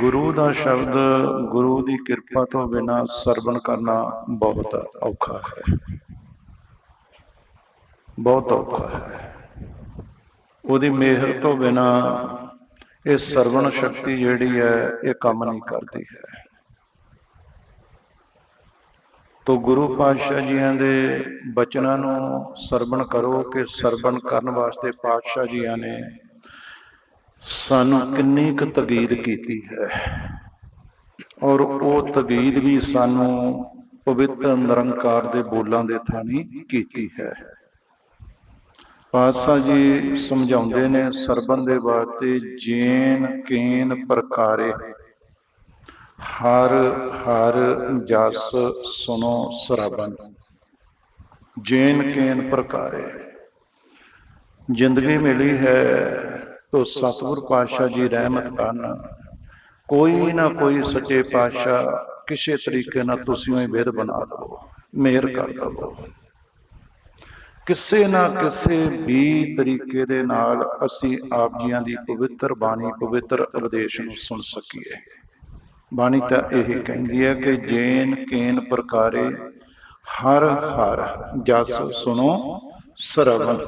ਗੁਰੂ ਦਾ ਸ਼ਬਦ ਗੁਰੂ ਦੀ ਕਿਰਪਾ ਤੋਂ ਬਿਨਾ ਸਰਵਣ ਕਰਨਾ ਬਹੁਤ ਔਖਾ ਹੈ। ਬਹੁਤ ਔਖਾ ਹੈ। ਉਹਦੀ ਮਿਹਰ ਤੋਂ ਬਿਨਾ ਇਹ ਸਰਵਣ ਸ਼ਕਤੀ ਜਿਹੜੀ ਹੈ, ਇਹ ਕੰਮ ਨਹੀਂ ਕਰਦੀ ਹੈ। ਤੋ ਗੁਰੂ ਪਾਤਸ਼ਾਹ ਜੀਆਂ ਦੇ ਬਚਨਾਂ ਨੂੰ ਸਰਵਣ ਕਰੋ ਕਿ ਸਰਵਣ ਕਰਨ ਵਾਸਤੇ ਪਾਤਸ਼ਾਹ ਜੀਆਂ ਨੇ ਸਾਨੂੰ ਕਿੰਨੀ ਕੁ ਤਗੀਦ ਕੀਤੀ ਹੈ। ਔਰ ਉਹ ਤਗੀਦ ਵੀ ਸਾਨੂੰ ਪਵਿੱਤਰ ਨਿਰੰਕਾਰ ਦੇ ਬੋਲਾਂ ਦੇ ਥਾਣੀ ਕੀਤੀ ਹੈ। ਪਾਤਸ਼ਾਹ ਜੀ ਸਮਝਾਉਂਦੇ ਨੇ ਸਰਬਨ ਦੇ ਵਾਸਤੇ ਜੇਨ ਕੇਨ ਪ੍ਰਕਾਰੇ। ਹਰ ਹਰ ਜਸ ਸੁਨੋ ਸਰਬਨ ਜੇਨ ਕੇਨ ਪ੍ਰਕਾਰੇ। ਜ਼ਿੰਦਗੀ ਮਿਲੀ ਹੈ ਤੋ ਸਤਿਗੁਰ ਪਾਤਸ਼ਾਹ ਜੀ ਰਹਿਮਤ ਕਰਨ। ਕੋਈ ਨਾ ਕੋਈ ਸੱਚੇ ਪਾਤਸ਼ਾਹ ਕਿਸੇ ਤਰੀਕੇ ਨਾਲ ਤੁਸੀਂ ਹੀ ਵਿਧ ਬਣਾ ਦਵੋ, ਮਿਹਰ ਕਰ ਦਵੋ। ਕਿਸੇ ਨਾ ਕਿਸੇ ਵੀ ਤਰੀਕੇ ਦੇ ਨਾਲ ਅਸੀਂ ਆਪ ਜੀਆਂ ਦੀ ਪਵਿੱਤਰ ਬਾਣੀ, ਪਵਿੱਤਰ ਉਪਦੇਸ਼ ਨੂੰ ਸੁਣ ਸਕੀਏ। ਬਾਣੀ ਤਾਂ ਇਹ ਕਹਿੰਦੀ ਹੈ ਕਿ ਜੇਨ ਕੇਨ ਪ੍ਰਕਾਰੇ ਹਰ ਹਰ ਜਸ ਸੁਣੋ ਸਰਵਨ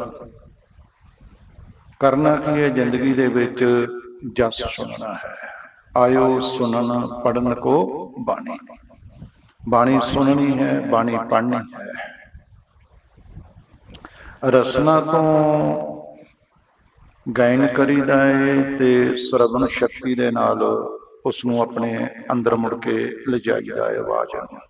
ਕਰਨਾ ਕੀ ਹੈ? ਜ਼ਿੰਦਗੀ ਦੇ ਵਿੱਚ ਜਸ ਸੁਣਨਾ ਹੈ। ਆਇਓ ਸੁਣਨ ਪੜਨ ਕੋ ਬਾਣੀ। ਬਾਣੀ ਸੁਣਨੀ ਹੈ, ਬਾਣੀ ਪੜ੍ਹਨੀ ਹੈ। ਰਸਨਾ ਤੋਂ ਗਾਇਨ ਕਰੀਦਾ ਏ ਤੇ ਸਰਵਨ ਸ਼ਕਤੀ ਦੇ ਨਾਲ ਉਸ ਨੂੰ ਆਪਣੇ ਅੰਦਰ ਮੁੜ ਕੇ ਲਿਜਾਈਦਾ ਏ ਆਵਾਜ਼ ਨੂੰ